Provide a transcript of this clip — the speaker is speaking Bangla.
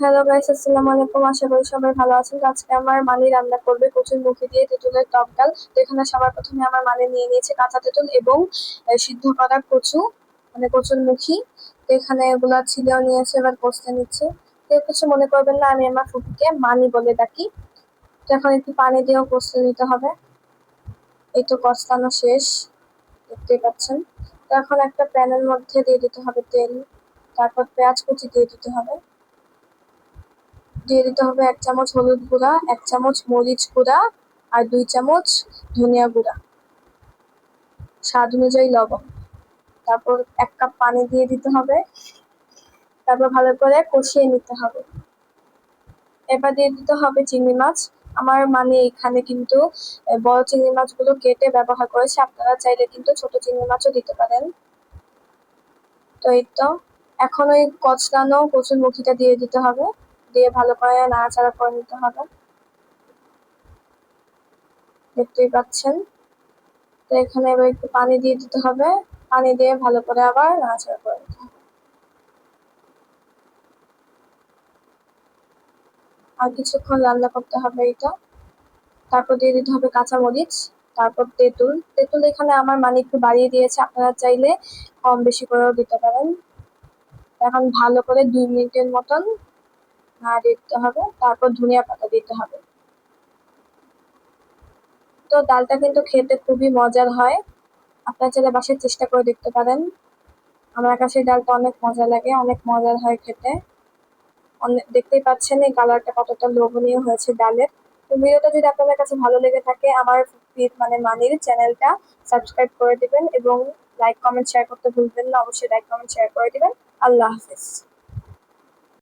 হ্যালো গাইস আসসালামু আলাইকুম। আশা করি সবাই ভালো আছেন। আজকে আমার মানি রান্না করবে কচুর মুখি দিয়ে তেঁতুলের টক ডাল। এখানে সবার প্রথমে আমার মানে নিয়ে নিয়েছে কাঁচা তেঁতুল এবং সিদ্ধ করা কচু মানে কচুর মুখি। এখানে এগুলা ছিলেও নিয়েছে, এবার কষতে নিচ্ছে। কেউ কিছু মনে করবেন না, আমি আমার ফুপিকে মানি বলে ডাকি। তো এখন একটু পানি দিয়েও কষতে নিতে হবে। এই তো কষানো শেষ দেখতেই পাচ্ছেন। তো এখন একটা প্যানের মধ্যে দিয়ে দিতে হবে তেল। তারপর পেঁয়াজ কুচি দিয়ে দিতে হবে। দিয়ে দিতে হবে এক চামচ হলুদ গুঁড়া, এক চামচ মরিচ গুঁড়া আর দুই চামচ ধনিয়া গুঁড়া। স্বাদ অনুযায়ী লবণ। তারপর এক কাপ পানি দিয়ে দিতে হবে। তারপর ভালো করে কষিয়ে নিতে হবে। এবার দিয়ে দিতে হবে চিংড়ি মাছ। আমার মানে এখানে কিন্তু বড় চিংড়ি মাছগুলো কেটে ব্যবহার করেছে। আপনারা চাইলে কিন্তু ছোট চিংড়ি মাছও দিতে পারেন। তো এই তো, এখন ওই কচলানো কচুর মুখিটা দিয়ে দিতে হবে। দিয়ে ভালো করে নাড়াচাড়া করে নিতে হবে। দেখতেই পাচ্ছেন। তো এখানে এবার একটু পানি দিয়ে দিতে হবে। পানি দিয়ে ভালো করে আবার নাড়াচাড়া করে নিতে হবে। আর কিছুক্ষণ রান্না করতে হবে এটা। তারপর দিয়ে দিতে হবে কাঁচামরিচ, তারপর তেঁতুল। তেঁতুল এখানে আমার মানে একটু বাড়িয়ে দিয়েছে। আপনারা চাইলে কম বেশি করেও দিতে পারেন। এখন ভালো করে দুই মিনিটের মতন দিতে হবে, তারপর ধনিয়া পাতা দিতে হবে। তো ডালটা কিন্তু খেতে খুবই মজার হয়। আপনারা চাইলে বাসায় চেষ্টা করে দেখতে পারেন। আমার কাছে ডালটা অনেক মজা লাগে, অনেক মজার হয় খেতে। অনেক দেখতেই পাচ্ছেন এই কালারটা কতটা লোভনীয় হয়েছে ডালের। তো ভিডিওটা যদি আপনাদের কাছে ভালো লেগে থাকে, আমার মানে মানির চ্যানেলটা সাবস্ক্রাইব করে দিবেন এবং লাইক কমেন্ট শেয়ার করতে ভুলবেন না। অবশ্যই লাইক কমেন্ট শেয়ার করে দিবেন। আল্লাহ হাফিজ।